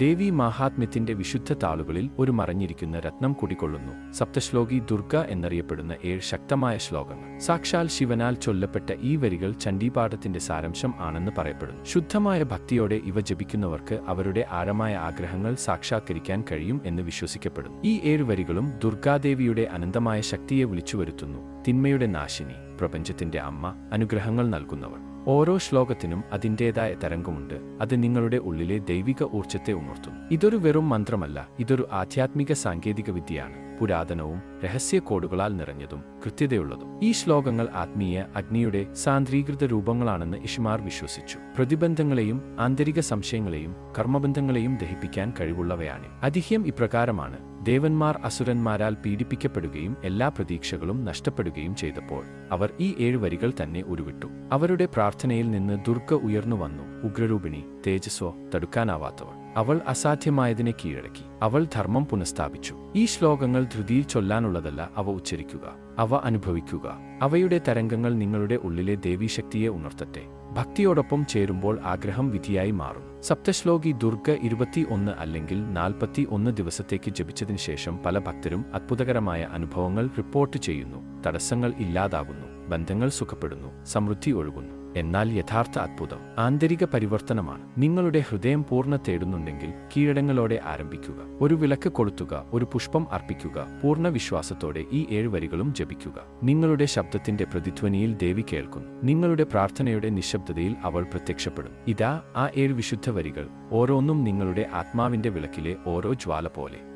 ദേവി മാഹാത്മ്യത്തിന്റെ വിശുദ്ധ താളുകളിൽ ഒരു മറഞ്ഞിരിക്കുന്ന രത്നം കുടികൊള്ളുന്നു. സപ്തശ്ലോകി ദുർഗ എന്നറിയപ്പെടുന്ന ഏഴ് ശക്തമായ ശ്ലോകങ്ങൾ. സാക്ഷാൽ ശിവനാൽ ചൊല്ലപ്പെട്ട ഈ വരികൾ ചണ്ഡീപാഠത്തിന്റെ സാരംശം ആണെന്ന് പറയപ്പെടുന്നു. ശുദ്ധമായ ഭക്തിയോടെ ഇവ ജപിക്കുന്നവർക്ക് അവരുടെ ആഴമായ ആഗ്രഹങ്ങൾ സാക്ഷാത്കരിക്കാൻ കഴിയും എന്ന് വിശ്വസിക്കപ്പെടുന്നു. ഈ ഏഴ് വരികളും ദുർഗാദേവിയുടെ അനന്തമായ ശക്തിയെ വിളിച്ചു വരുത്തുന്നു തിന്മയുടെ നാശിനി പ്രപഞ്ചത്തിന്റെ അമ്മ അനുഗ്രഹങ്ങൾ നൽകുന്നവർ. ഓരോ ശ്ലോകത്തിനും അതിന്റെതായ തരംഗമുണ്ട്. അത് നിങ്ങളുടെ ഉള്ളിലെ ദൈവിക ഊർജത്തെ ഉണർത്തുന്നു. ഇതൊരു വെറും മന്ത്രമല്ല. ഇതൊരു ആധ്യാത്മിക സാങ്കേതിക വിദ്യയാണ് പുരാതനവും രഹസ്യ കോഡുകളാൽ നിറഞ്ഞതും കൃത്യതയുള്ളതും. ഈ ശ്ലോകങ്ങൾ ആത്മീയ അഗ്നിയുടെ സാന്ദ്രീകൃത രൂപങ്ങളാണെന്ന് ഇഷ്മാർ വിശ്വസിച്ചു. പ്രതിബന്ധങ്ങളെയും ആന്തരിക സംശയങ്ങളെയും കർമ്മബന്ധങ്ങളെയും ദഹിപ്പിക്കാൻ കഴിവുള്ളവയാണ്. അതിഹ്യം ഇപ്രകാരമാണ്. ദേവന്മാർ അസുരന്മാരാൽ പീഡിപ്പിക്കപ്പെടുകയും എല്ലാ പ്രതീക്ഷകളും നഷ്ടപ്പെടുകയും ചെയ്തപ്പോൾ അവർ ഈ ഏഴ് വരികൾ തന്നെ ഉരുവിട്ടു. അവരുടെ പ്രാർത്ഥനയിൽ നിന്ന് ദുർഗ ഉയർന്നു വന്നു ഉഗ്രരൂപിണി തേജസ്വോ തടുക്കാനാവാത്തവൾ. അവൾ അസാധ്യമായതിനെ കീഴടക്കി. അവൾ ധർമ്മം പുനഃസ്ഥാപിച്ചു. ഈ ശ്ലോകങ്ങൾ ധൃതിയിൽ ചൊല്ലാനുള്ളതല്ല അവ ഉച്ചരിക്കുക അവ അനുഭവിക്കുക. അവയുടെ തരംഗങ്ങൾ നിങ്ങളുടെ ഉള്ളിലെ ദേവീശക്തിയെ ഉണർത്തട്ടെ. ഭക്തിയോടൊപ്പം ചേരുമ്പോൾ ആഗ്രഹം വിധിയായി മാറും. സപ്തശ്ലോകി ദുർഗ ഇരുപത്തി ഒന്ന് അല്ലെങ്കിൽ നാൽപ്പത്തി ഒന്ന് ദിവസത്തേക്ക് ജപിച്ചതിനു ശേഷം പല ഭക്തരും അത്ഭുതകരമായ അനുഭവങ്ങൾ റിപ്പോർട്ട് ചെയ്യുന്നു. തടസ്സങ്ങൾ ഇല്ലാതാകുന്നു ബന്ധങ്ങൾ സുഖപ്പെടുന്നു. സമൃദ്ധി ഒഴുകുന്നു. എന്നാൽ യഥാർത്ഥ അത്ഭുതം ആന്തരിക പരിവർത്തനമാണ്. നിങ്ങളുടെ ഹൃദയം പൂർണ തേടുന്നുണ്ടെങ്കിൽ കീഴടങ്ങളോടെ ആരംഭിക്കുക. ഒരു വിളക്ക് കൊളുത്തുക ഒരു പുഷ്പം അർപ്പിക്കുക പൂർണ വിശ്വാസത്തോടെ ഈ ഏഴ് വരികളും ജപിക്കുക. നിങ്ങളുടെ ശബ്ദത്തിന്റെ പ്രതിധ്വനിയിൽ ദേവി കേൾക്കുന്നു. നിങ്ങളുടെ പ്രാർത്ഥനയുടെ നിശബ്ദതയിൽ അവൾ പ്രത്യക്ഷപ്പെടും. ഇതാ ആ ഏഴ് വിശുദ്ധ വരികൾ. ഓരോന്നും നിങ്ങളുടെ ആത്മാവിന്റെ വിളക്കിലെ ഓരോ ജ്വാല പോലെ.